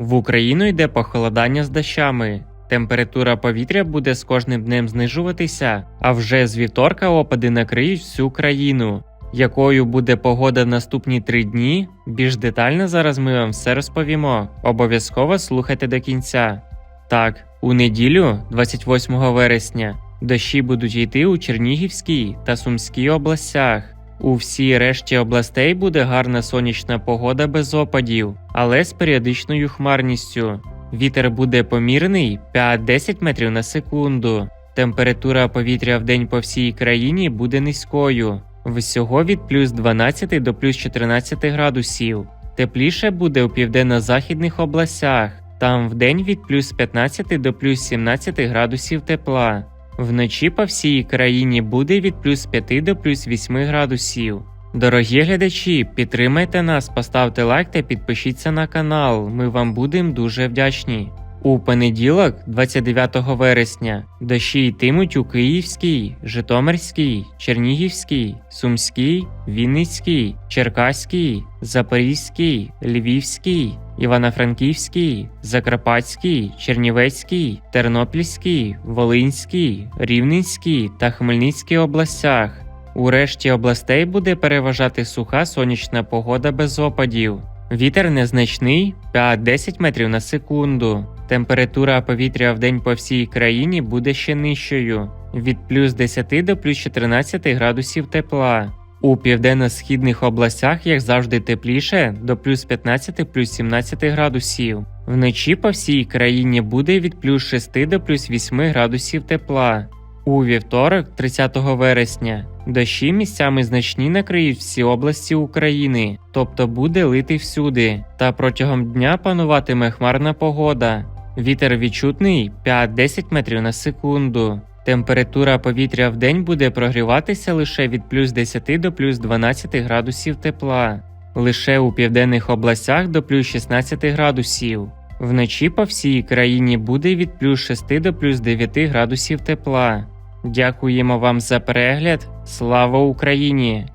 В Україну йде похолодання з дощами. Температура повітря буде з кожним днем знижуватися, а вже з вівторка опади накриють всю країну. Якою буде погода в наступні три дні? Більш детально зараз ми вам все розповімо. Обов'язково слухайте до кінця. Так, у неділю, 28 вересня, дощі будуть йти у Чернігівській та Сумській областях. У всій решті областей буде гарна сонячна погода без опадів, але з періодичною хмарністю. Вітер буде помірний 5-10 метрів на секунду. Температура повітря в день по всій країні буде низькою, всього від плюс 12 до плюс 14 градусів. Тепліше буде у південно-західних областях, там в день від плюс 15 до плюс 17 градусів тепла. Вночі по всій країні буде від плюс 5 до плюс 8 градусів. Дорогі глядачі, підтримайте нас, поставте лайк та підпишіться на канал. Ми вам будемо дуже вдячні. У понеділок, 29 вересня, дощі йтимуть у Київській, Житомирській, Чернігівській, Сумській, Вінницькій, Черкаській, Запорізькій, Львівській, Івано-Франківській, Закарпатській, Чернівецькій, Тернопільській, Волинській, Рівненській та Хмельницькій областях. У решті областей буде переважати суха сонячна погода без опадів. Вітер незначний 5-10 метрів на секунду. Температура повітря в день по всій країні буде ще нижчою від плюс 10 до плюс 14 градусів тепла. У південно-східних областях, як завжди, тепліше до плюс 15 плюс 17 градусів. Вночі по всій країні буде від плюс 6 до плюс 8 градусів тепла. У вівторок, 30 вересня, дощі місцями значні накриють всі області України, тобто буде лити всюди, та протягом дня пануватиме хмарна погода. Вітер відчутний 5-10 метрів на секунду. Температура повітря в день буде прогріватися лише від плюс 10 до плюс 12 градусів тепла, лише у південних областях до плюс 16 градусів. Вночі по всій країні буде від плюс 6 до плюс 9 градусів тепла. Дякуємо вам за перегляд. Слава Україні!